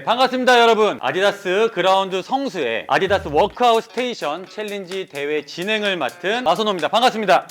네, 반갑습니다, 여러분. 아디다스 그라운드 성수의 아디다스 워크아웃 스테이션 챌린지 대회 진행을 맡은 마선호입니다. 반갑습니다.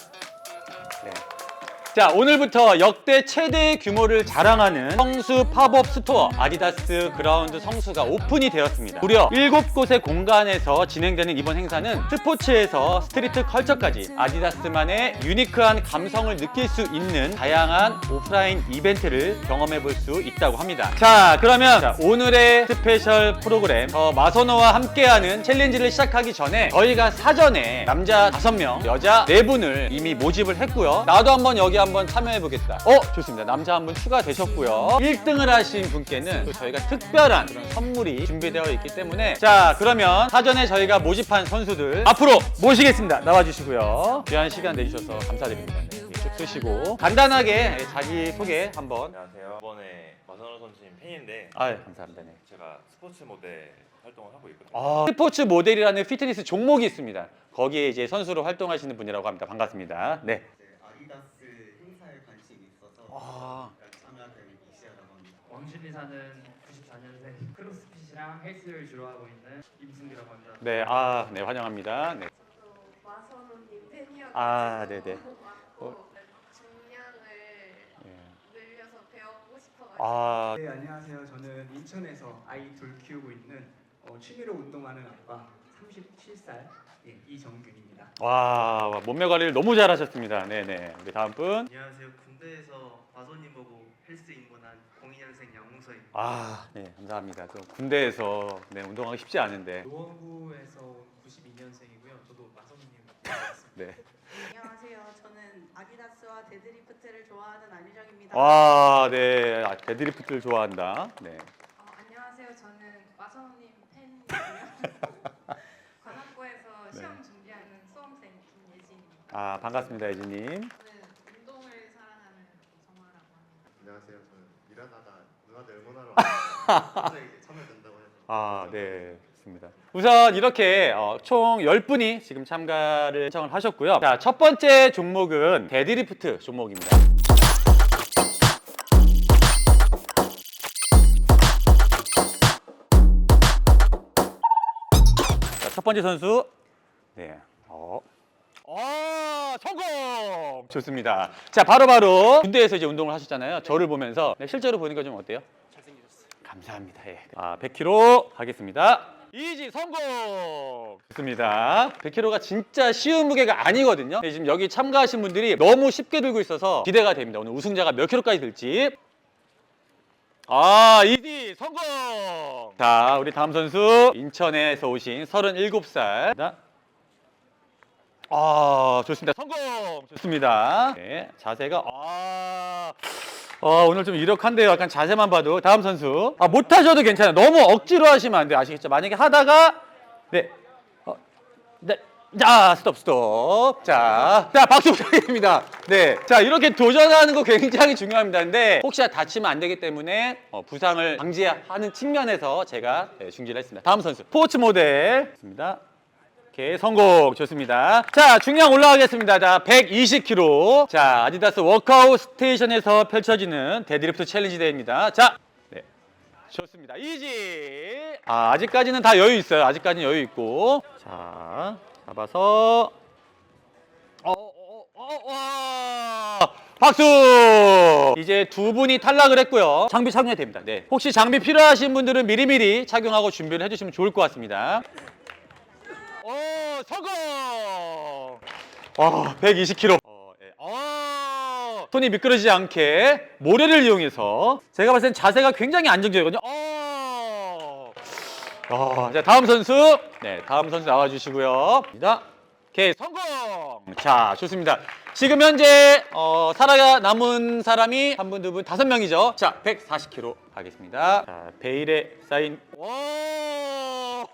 네. 자, 오늘부터 역대 최대 규모를 자랑하는 성수 팝업 스토어 아디다스 그라운드 성수가 오픈이 되었습니다. 무려 7곳의 공간에서 진행되는 이번 행사는 스포츠에서 스트리트 컬처까지 아디다스만의 유니크한 감성을 느낄 수 있는 다양한 오프라인 이벤트를 경험해 볼 수 있다고 합니다. 자, 그러면 자, 오늘의 스페셜 프로그램 저 마선호와 함께하는 챌린지를 시작하기 전에 저희가 사전에 남자 5명, 여자 4분을 이미 모집을 했고요. 나도 한번 여기 한번 참여해 보겠다. 어, 좋습니다. 남자 한 분 추가되셨고요. 1등을 하신 분께는 또 저희가 특별한 그런 선물이 준비되어 있기 때문에 자, 그러면 사전에 저희가 모집한 선수들 앞으로 모시겠습니다. 나와 주시고요. 귀한 시간 내주셔서 감사드립니다. 네, 쭉 쓰시고 간단하게 자기 소개 한번 안녕하세요. 이번에 마선호 선수님 팬인데 아, 감사합니다. 네. 제가 스포츠 모델 활동을 하고 있거든요. 아, 스포츠 모델이라는 피트니스 종목이 있습니다. 거기에 이제 선수로 활동하시는 분이라고 합니다. 반갑습니다. 네. 이제 아디다스 행사에 관심이 있어서 아, 참여하게 된 이시아라고 합니다. 왕준이 사는 94년생 크로스핏이랑 헬스를 주로 하고 있는 임승기라고 합니다. 네, 아, 네, 환영합니다. 네. 마선호님 팬이어서 아, 네네. 중량을 예. 늘려서 배워보고 싶어가지고 아, 네 안녕하세요. 저는 인천에서 아이 둘 키우고 있는 어, 취미로 운동하는 아빠 37살 예, 이정균입니다. 와, 몸매 관리를 너무 잘하셨습니다. 네, 네. 우리 다음 분. 안녕하세요. 군대에서 마선님 보고 헬스 입문한 02년생 양홍서입니다. 아, 네, 감사합니다. 또 군대에서 네, 운동하기 쉽지 않은데. 노원구에서 온 92년생이고요. 저도 마선님 닮았습니다. 네. 안녕하세요. 저는 아디다스와 데드리프트를 좋아하는 안유정입니다. 와, 네. 아, 데드리프트를 좋아한다. 네. 어, 안녕하세요. 저는 마선호님 팬이고요. 관악구에서 네. 시험 준비하는 수험생 김예진입니다. 아, 반갑습니다, 예진님. 저는 운동을 사랑하는 정화라고 합니다. 안녕하세요. 저는 일하다가 누나들 응원하러 왔어요. 혼자 이제 참여된다고 해서 아, 네. 좋습니다. 우선 이렇게 어, 총 10분이 지금 참가를 신청을 하셨고요. 자, 첫 번째 종목은 데드리프트 종목입니다. 자, 첫 번째 선수. 네. 어. 어, 성공! 좋습니다. 자, 바로 바로 군대에서 이제 운동을 하셨잖아요. 저를 보면서 네, 실제로 보니까 좀 어때요? 감사합니다. 예. 아, 100kg 하겠습니다. 이지 성공! 좋습니다. 100kg가 진짜 쉬운 무게가 아니거든요. 네, 지금 여기 참가하신 분들이 너무 쉽게 들고 있어서 기대가 됩니다. 오늘 우승자가 몇 킬로까지 들지. 아, 이지 성공! 자, 우리 다음 선수 인천에서 오신 37살. 아, 좋습니다. 성공! 좋습니다. 네, 자세가 아. 어, 오늘 좀 이력한데요. 약간 자세만 봐도 다음 선수. 아, 못 하셔도 괜찮아요. 너무 억지로 하시면 안 돼요. 아시겠죠? 만약에 하다가 네. 어, 네. 자, 스톱, 스톱. 자, 자, 박수 부탁드립니다. 네. 자, 이렇게 도전하는 거 굉장히 중요합니다. 근데 혹시나 다치면 안 되기 때문에 어, 부상을 방지하는 측면에서 제가 네, 중지를 했습니다. 다음 선수. 스포츠 모델. 있습니다. 오케이, 성공. 좋습니다. 자, 중량 올라가겠습니다. 자, 120kg. 자, 아디다스 워크아웃 스테이션에서 펼쳐지는 데드리프트 챌린지 대회입니다. 자, 네. 좋습니다. 이지. 아, 아직까지는 다 여유 있어요. 아직까지는 여유 있고. 자, 잡아서. 어, 어, 어, 와. 박수! 이제 두 분이 탈락을 했고요. 장비 착용해야 됩니다. 네. 혹시 장비 필요하신 분들은 미리미리 착용하고 준비를 해주시면 좋을 것 같습니다. 오, 성공! 와, 120kg. 어, 예. 어, 손이 미끄러지지 않게 모래를 이용해서 제가 봤을 땐 자세가 굉장히 안정적이거든요. 어. 어, 자, 다음 선수. 네, 다음 선수 나와 주시고요. 입니다. 오케이, 성공! 자, 좋습니다. 지금 현재 어, 살아 남은 사람이 한 분, 두 분, 다섯 명이죠. 자, 140kg 가겠습니다. 자, 베일에 쌓인 와!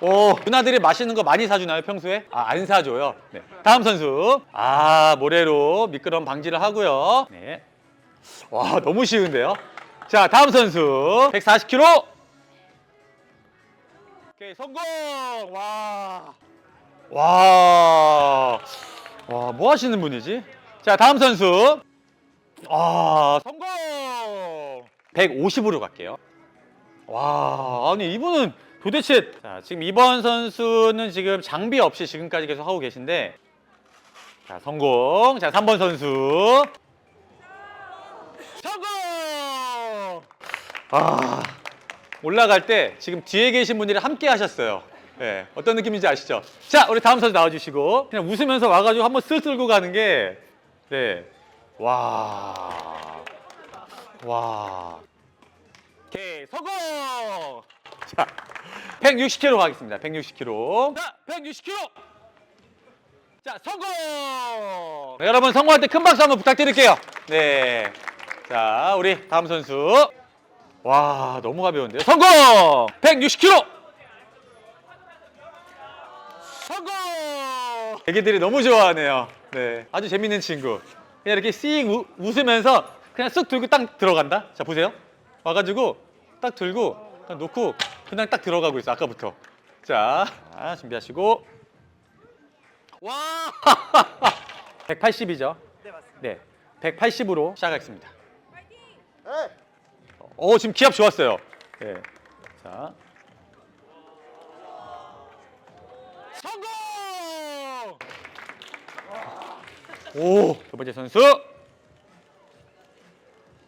오, 누나들이 맛있는 거 많이 사주나요, 평소에? 아, 안 사줘요. 네. 다음 선수. 아, 모래로 미끄럼 방지를 하고요. 네. 와, 너무 쉬운데요? 자, 다음 선수. 140kg. 오케이, 성공! 와. 와. 와, 뭐 하시는 분이지? 자, 다음 선수. 아, 성공! 150으로 갈게요. 와, 아니 이분은 도대체 자, 지금 이번 선수는 지금 장비 없이 지금까지 계속 하고 계신데 자, 성공. 자, 3번 선수. 성공! 아, 올라갈 때 지금 뒤에 계신 분들이 함께 하셨어요. 네, 어떤 느낌인지 아시죠? 자, 우리 다음 선수 나와주시고 그냥 웃으면서 와가지고 한번 쓱 들고 가는 게 네, 와, 와. 오케이, 성공! 자, 160kg 가겠습니다. 160kg. 자, 160kg! 자, 성공! 네, 여러분, 성공할 때 큰 박수 한번 부탁드릴게요. 네. 자, 우리 다음 선수. 와, 너무 가벼운데요. 성공! 160kg! 성공! 애기들이 너무 좋아하네요. 네. 아주 재밌는 친구. 그냥 이렇게 씩 우- 웃으면서 그냥 쓱 들고 딱 들어간다. 자, 보세요. 와가지고 딱 들고 딱 놓고 그냥 딱 들어가고 있어. 아까부터. 자, 자, 준비하시고. 와! 180이죠? 네 맞습니다. 네. 180으로 시작하겠습니다. 어, 지금 기압 좋았어요. 네. 자. 성공! 오, 두 번째 선수.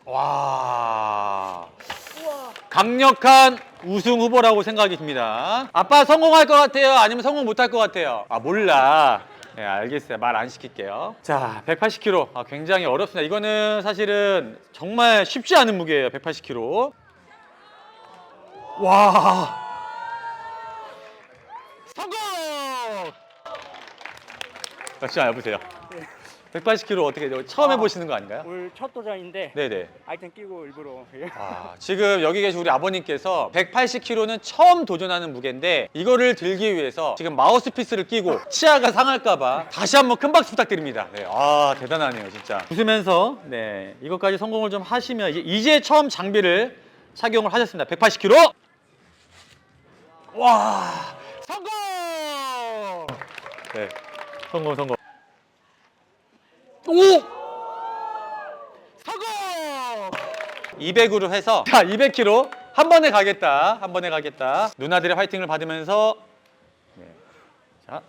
와. 강력한 우승 후보라고 생각이 듭니다. 아빠 성공할 것 같아요? 아니면 성공 못할 것 같아요? 아, 몰라. 네, 알겠어요. 말 안 시킬게요. 자, 180kg. 아, 굉장히 어렵습니다. 이거는 사실은 정말 쉽지 않은 무게예요. 180kg. 와. 성공! 잠시만 여보세요. 180kg 어떻게 처음 해보시는 거 아닌가요? 오늘 첫 도전인데 네네. 아이템 끼고 일부러 아, 지금 여기 계신 우리 아버님께서 180kg는 처음 도전하는 무게인데 이거를 들기 위해서 지금 마우스피스를 끼고 치아가 상할까봐 다시 한번 큰 박수 부탁드립니다. 네, 아 대단하네요 진짜. 웃으면서 네 이것까지 성공을 좀 하시면 이제, 이제 처음 장비를 착용을 하셨습니다. 180kg. 와 성공. 네 성공 성공. 오! 성공! 200으로 해서 자 200kg 한 번에 가겠다. 한 번에 가겠다. 누나들의 화이팅을 받으면서. 네. 자.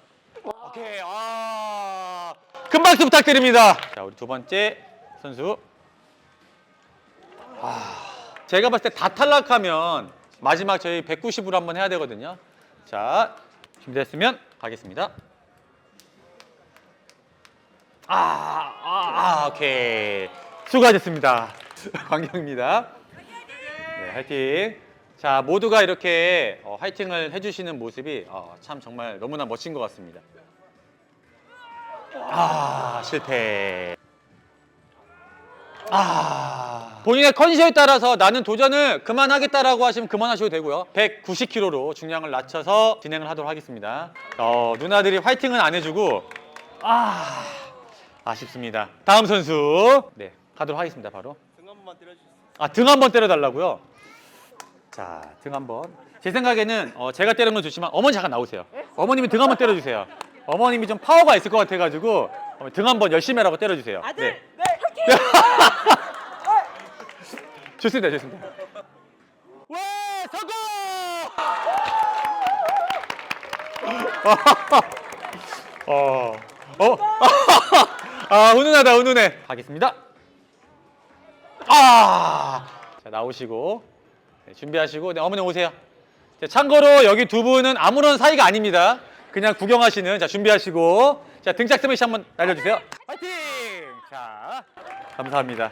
오케이. 아큰 박수 부탁드립니다. 자 우리 두 번째 선수. 아 제가 봤을 때 다 탈락하면 마지막 저희 190으로 한번 해야 되거든요. 자 준비됐으면 가겠습니다 아, 아, 아, 오케이. 수고하셨습니다. 광경입니다. 네, 화이팅. 자, 모두가 이렇게 어, 화이팅을 해주시는 모습이 어, 참 정말 너무나 멋진 것 같습니다. 아, 실패. 아, 본인의 컨디션에 따라서 나는 도전을 그만하겠다라고 하시면 그만하셔도 되고요. 190kg로 중량을 낮춰서 진행을 하도록 하겠습니다. 어, 누나들이 화이팅은 안 해주고, 아, 아쉽습니다. 다음 선수. 네, 가도록 하겠습니다. 바로. 등 한 번만 때려주세요. 아, 등 한번 때려달라고요? 자, 등 한번. 제 생각에는 어, 제가 때리는 건 좋지만 어머니 잠깐 나오세요. 어머님이 등 한번 때려주세요. 어머님이 좀 파워가 있을 것 같아가지고 어머니 등 한번 열심히 하라고 때려주세요. 아들, 네. 좋습니다, 좋습니다. 와, 성공! 어, 어, 아, 훈훈하다, 훈훈해. 가겠습니다. 아! 자, 나오시고. 네, 준비하시고. 네, 어머니 오세요. 자, 참고로 여기 두 분은 아무런 사이가 아닙니다. 그냥 구경하시는. 자, 준비하시고. 자, 등짝 스매시 한번 날려주세요. 파이팅! 자, 감사합니다.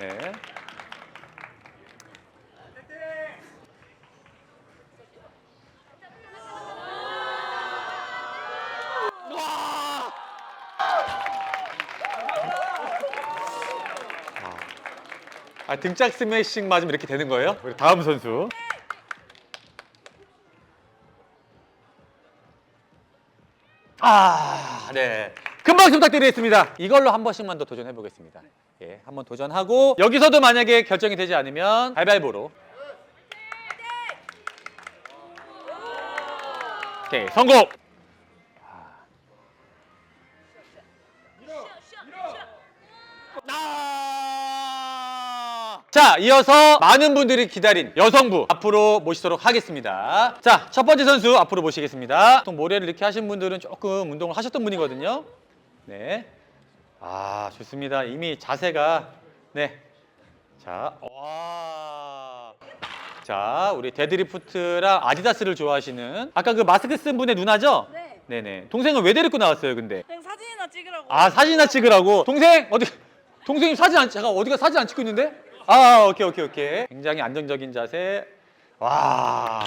네. 아, 등짝 스매싱 맞으면 이렇게 되는 거예요? 우리 다음 선수. 아, 네. 금방 부탁드리겠습니다. 이걸로 한 번씩만 더 도전해 보겠습니다. 예, 한번 도전하고 여기서도 만약에 결정이 되지 않으면 가위바위보로. 오케이, 성공. 자, 이어서 많은 분들이 기다린 여성부 앞으로 모시도록 하겠습니다. 자, 첫 번째 선수 앞으로 모시겠습니다. 보통 모래를 이렇게 하신 분들은 조금 운동을 하셨던 분이거든요. 네. 아, 좋습니다. 이미 자세가 네. 자, 와. 자, 우리 데드리프트랑 아디다스를 좋아하시는 아까 그 마스크 쓴 분의 누나죠? 네. 네네. 동생은 왜 데리고 나왔어요, 근데? 그냥 사진이나 찍으라고. 아, 사진이나 찍으라고? 동생, 어디, 동생님 사진 안, 잠깐, 어디가 사진 안 찍고 있는데? 아, 오케이, 오케이, 오케이. 굉장히 안정적인 자세. 와.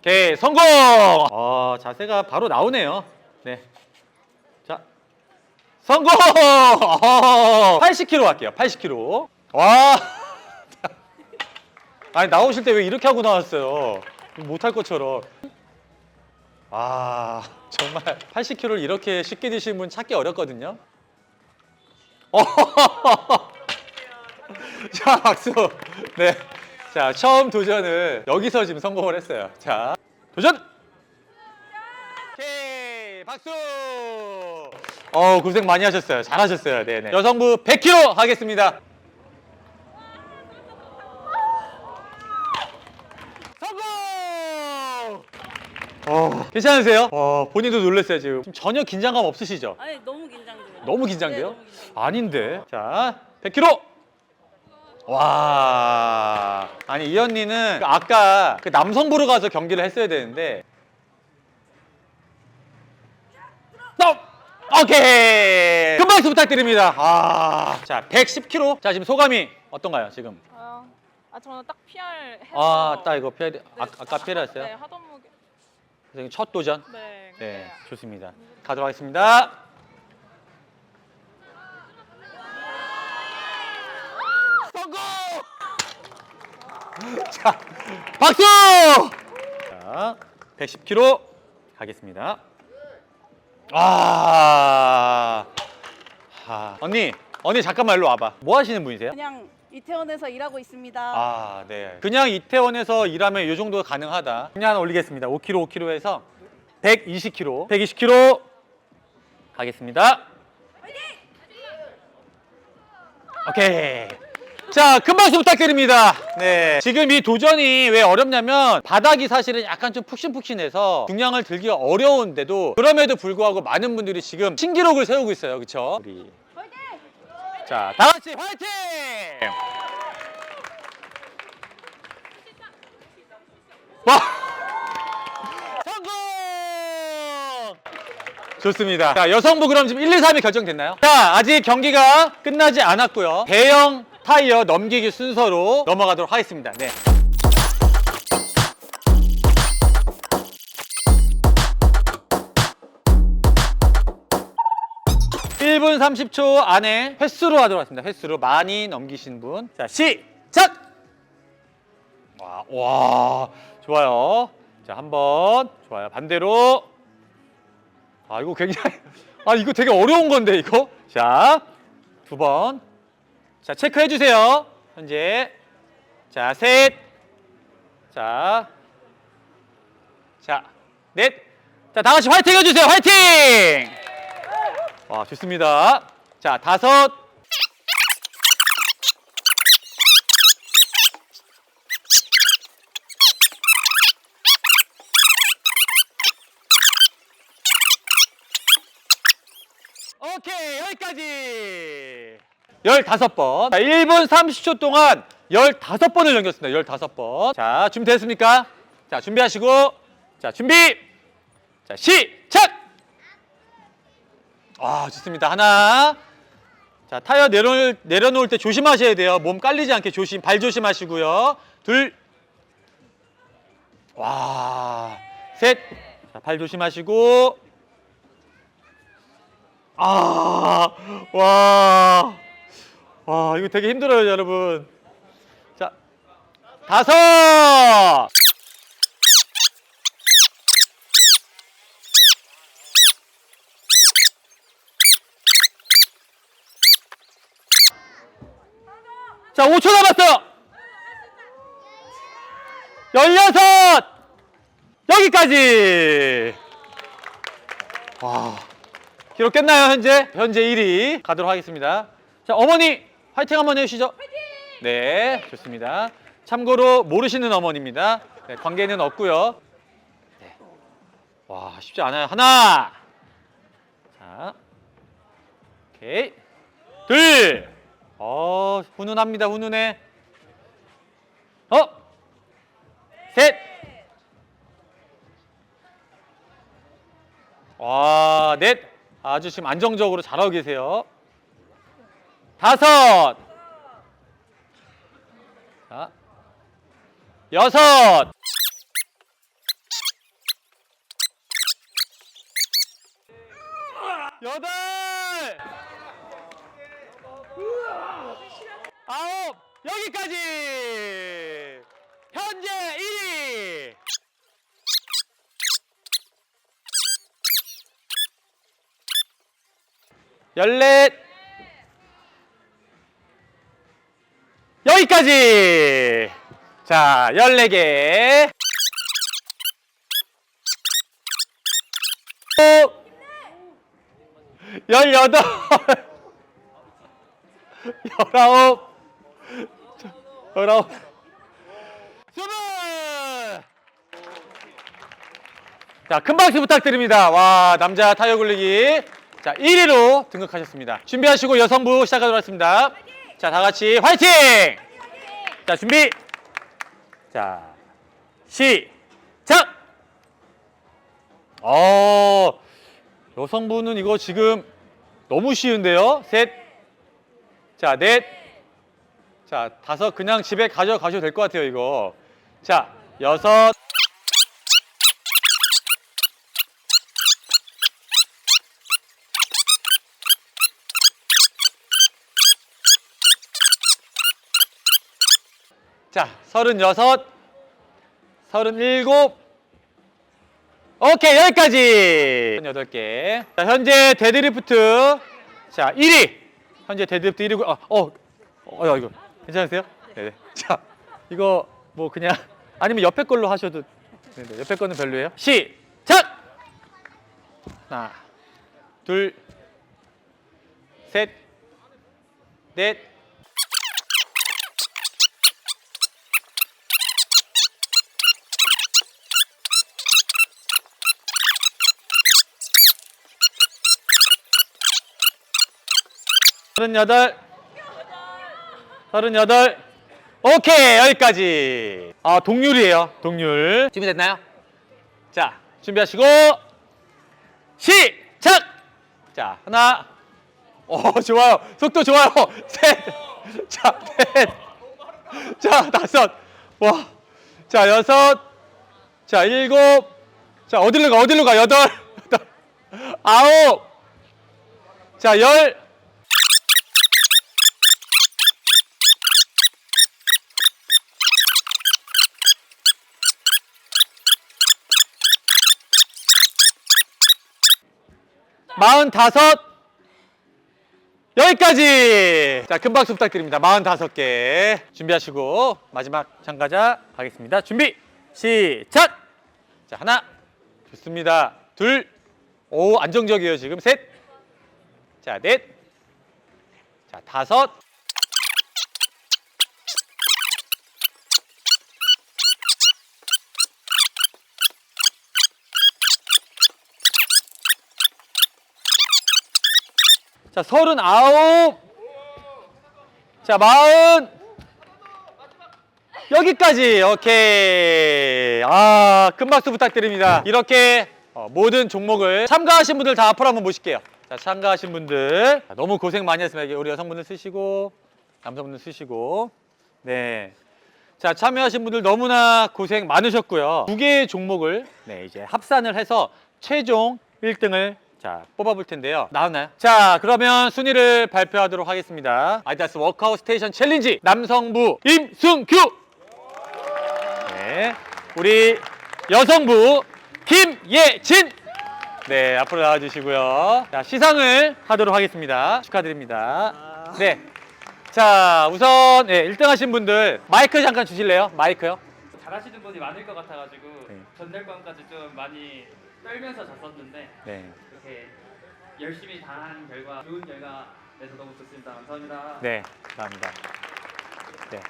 오케이, 성공! 어, 자세가 바로 나오네요. 네. 자, 성공! 어, 80kg 할게요, 80kg. 와. 아니, 나오실 때 왜 이렇게 하고 나왔어요? 못할 것처럼. 아 정말 80kg를 이렇게 쉽게 드시는 분 찾기 어렵거든요. 어. 자 박수. 네. 자 처음 도전을 여기서 지금 성공을 했어요. 자 도전. 오케이 박수. 어 고생 많이 하셨어요. 잘하셨어요. 네네. 여성부 100kg 하겠습니다. 성공. 어, 괜찮으세요? 어, 본인도 놀랐어요 지금. 지금 전혀 긴장감 없으시죠? 아니 너무 긴장돼요. 너무 긴장돼요? 네, 너무 긴장돼요. 아닌데. 자, 100kg. 와. 아니 이 언니는 그 아까 그 남성부로 가서 경기를 했어야 되는데. 너! 오케이. 큰 박수 부탁드립니다. 아. 자, 110kg. 자, 지금 소감이 어떤가요, 지금? 아, 아 저는 딱 PR 해서. 아, 딱 이거 피해 아, 네, 아까 피해했어요. 네 하던 무게. 그래서 첫 도전. 네. 네, 좋습니다. 가도록 하겠습니다. 성공! 자, 박수! 자, 110kg 가겠습니다. 아, 아, 언니, 언니 잠깐만 일로 와봐. 뭐 하시는 분이세요? 그냥 이태원에서 일하고 있습니다. 아, 네. 그냥 이태원에서 일하면 이 정도가 가능하다. 그냥 올리겠습니다. 5kg, 5kg에서 120kg, 120kg 가겠습니다. 오케이. 자, 큰 박수 부탁드립니다. 네. 지금 이 도전이 왜 어렵냐면 바닥이 사실은 약간 좀 푹신푹신해서 중량을 들기가 어려운데도 그럼에도 불구하고 많은 분들이 지금 신기록을 세우고 있어요. 그렇죠? 우리 자, 다 같이 화이팅! 와! 성공! 좋습니다. 자, 여성부 그럼 지금 1, 2, 3이 결정됐나요? 자, 아직 경기가 끝나지 않았고요. 대형 타이어 넘기기 순서로 넘어가도록 하겠습니다. 네. 일분 30초 안에 횟수로 하도록 하겠습니다. 횟수로 많이 넘기신 분. 자, 시작! 와, 와, 좋아요. 자, 한 번. 좋아요. 반대로. 아, 이거 굉장히, 아, 이거 되게 어려운 건데, 이거. 자, 두 번. 자, 체크해 주세요. 현재. 자, 셋. 자. 자, 넷. 자, 다 같이 화이팅 해 주세요. 화이팅! 와, 좋습니다. 자, 다섯. 오케이 여기까지 15번. 자, 1분 30초 동안 15번을 넘겼습니다. 15번. 자 준비됐습니까? 자 준비하시고. 자 준비. 자 시작! 아 좋습니다. 하나. 자 타이어 내려, 내려놓을 때 조심하셔야 돼요. 몸 깔리지 않게 조심 발 조심하시고요. 둘 와셋발 조심하시고. 아, 와, 와, 이거 되게 힘들어요, 여러분. 자, 다섯. 자, 5초 남았어요. 열여섯. 여기까지. 와. 기록 깼나요 현재? 현재 1위 가도록 하겠습니다. 자, 어머니 화이팅 한번 해주시죠. 네, 좋습니다. 참고로 모르시는 어머니입니다. 네, 관계는 없고요. 네. 와, 쉽지 않아요. 하나. 자, 오케이. 둘. 어, 훈훈합니다. 훈훈해. 어? 셋. 와, 넷. 아주 지금 안정적으로 잘하고 계세요. 다섯. 자, 여섯. 여덟. 아홉. 여기까지. 현재 1위. 열넷. 여기까지. 자, 14개. 열여덟. 열아홉. 열아홉. 스물. 자, 큰 박수 부탁드립니다. 와, 남자 타이어 굴리기. 자, 1위로 등극하셨습니다. 준비하시고 여성부 시작하도록 하겠습니다. 자, 다 같이 화이팅! 자, 준비. 자, 시작! 어, 여성분은 이거 지금 너무 쉬운데요? 셋. 자, 넷. 자, 다섯 그냥 집에 가져가셔도 될 것 같아요, 이거. 자, 여섯. 자, 서른여섯, 서른일곱, 오케이, 여기까지! 서른여덟 개. 자, 현재 데드리프트, 자, 1위! 현재 데드리프트 1위고, 어, 어, 어, 야, 이거, 괜찮으세요? 네네. 자, 이거, 뭐, 그냥, 아니면 옆에 걸로 하셔도, 네네, 옆에 거는 별로예요. 시작! 하나, 둘, 셋, 넷, 서른여덟, 서른여덟, 오케이 여기까지. 아 동률이에요, 동률. 준비됐나요? 자, 준비하시고. 시작. 자, 하나, 어 좋아요, 속도 좋아요. 셋, 자, 넷, 자 다섯, 와, 자 여섯, 자 일곱, 자 어디로 가, 어디로 가, 여덟, 여덟, 아홉, 자 열. 마흔다섯. 여기까지. 자 큰 박수 부탁드립니다. 마흔다섯 개. 준비하시고 마지막 참가자 가겠습니다. 준비 시작. 자 하나. 좋습니다. 둘 오 안정적이에요 지금. 셋 자 넷 자 다섯 자, 서른아홉. 자, 마흔. 여기까지. 오케이. 아, 큰 박수 부탁드립니다. 이렇게 어, 모든 종목을 참가하신 분들 다 앞으로 한번 모실게요. 자, 참가하신 분들. 자, 너무 고생 많이 했습니다. 우리 여성분들 쓰시고, 남성분들 쓰시고. 네. 자, 참여하신 분들 너무나 고생 많으셨고요. 두 개의 종목을 네, 이제 합산을 해서 최종 1등을 자, 뽑아볼 텐데요. 나왔나요? 자, 그러면 순위를 발표하도록 하겠습니다. 아디다스 워크아웃 스테이션 챌린지 남성부 임승규. 네. 우리 여성부 김예진. 네, 앞으로 나와주시고요. 자, 시상을 하도록 하겠습니다. 축하드립니다. 네. 자, 우선 네, 1등 하신 분들 마이크 잠깐 주실래요? 마이크요. 잘하시는 분이 많을 것 같아가지고 네. 전달권까지 좀 많이 떨면서 졌었는데 네. 이렇게 열심히 다한 결과 좋은 결과 그래서 너무 좋습니다. 감사합니다. 네, 감사합니다. 네.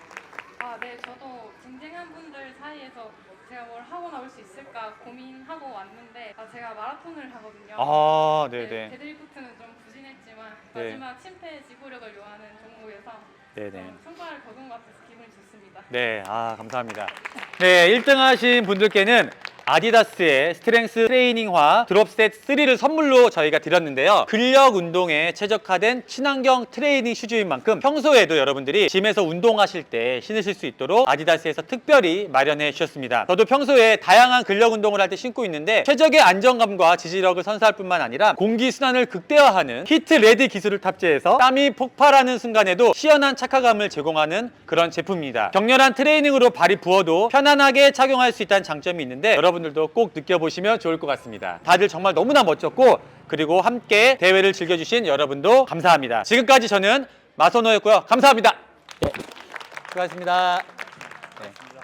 아, 네, 저도 쟁쟁한 분들 사이에서 제가 뭘 하고 나올 수 있을까 고민하고 왔는데 아, 제가 마라톤을 하거든요. 아, 네, 네네. 데드리프트는 좀 부진했지만 네. 마지막 심폐 지구력을 요하는 종목에서 네 네. 좀 성과를 거둔 것 같아서 기분이 좋습니다. 네, 아, 감사합니다. 네, 1등 하신 분들께는 아디다스의 스트렝스 트레이닝화 드롭셋 3를 선물로 저희가 드렸는데요. 근력 운동에 최적화된 친환경 트레이닝 슈즈인 만큼 평소에도 여러분들이 짐에서 운동하실 때 신으실 수 있도록 아디다스에서 특별히 마련해 주셨습니다. 저도 평소에 다양한 근력 운동을 할 때 신고 있는데 최적의 안정감과 지지력을 선사할 뿐만 아니라 공기 순환을 극대화하는 히트 레드 기술을 탑재해서 땀이 폭발하는 순간에도 시원한 착화감을 제공하는 그런 제품입니다. 격렬한 트레이닝으로 발이 부어도 편안하게 착용할 수 있다는 장점이 있는데 여러분 들도 꼭 느껴보시면 좋을 것 같습니다. 다들 정말 너무나 멋졌고 그리고 함께 대회를 즐겨주신 여러분도 감사합니다. 지금까지 저는 마소노였고요. 감사합니다. 네, 수고하셨습니다.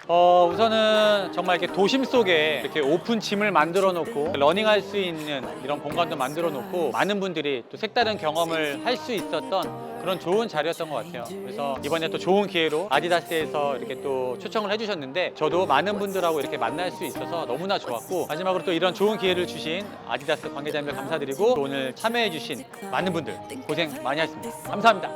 네. 어, 우선은 정말 이렇게 도심 속에 이렇게 오픈 짐을 만들어 놓고 러닝할 수 있는 이런 공간도 만들어 놓고 많은 분들이 또 색다른 경험을 할 수 있었던 그런 좋은 자리였던 것 같아요. 그래서 이번에 또 좋은 기회로 아디다스에서 이렇게 또 초청을 해주셨는데 저도 많은 분들하고 이렇게 만날 수 있어서 너무나 좋았고 마지막으로 또 이런 좋은 기회를 주신 아디다스 관계자님들 감사드리고 또 오늘 참여해주신 많은 분들 고생 많이 하셨습니다. 감사합니다.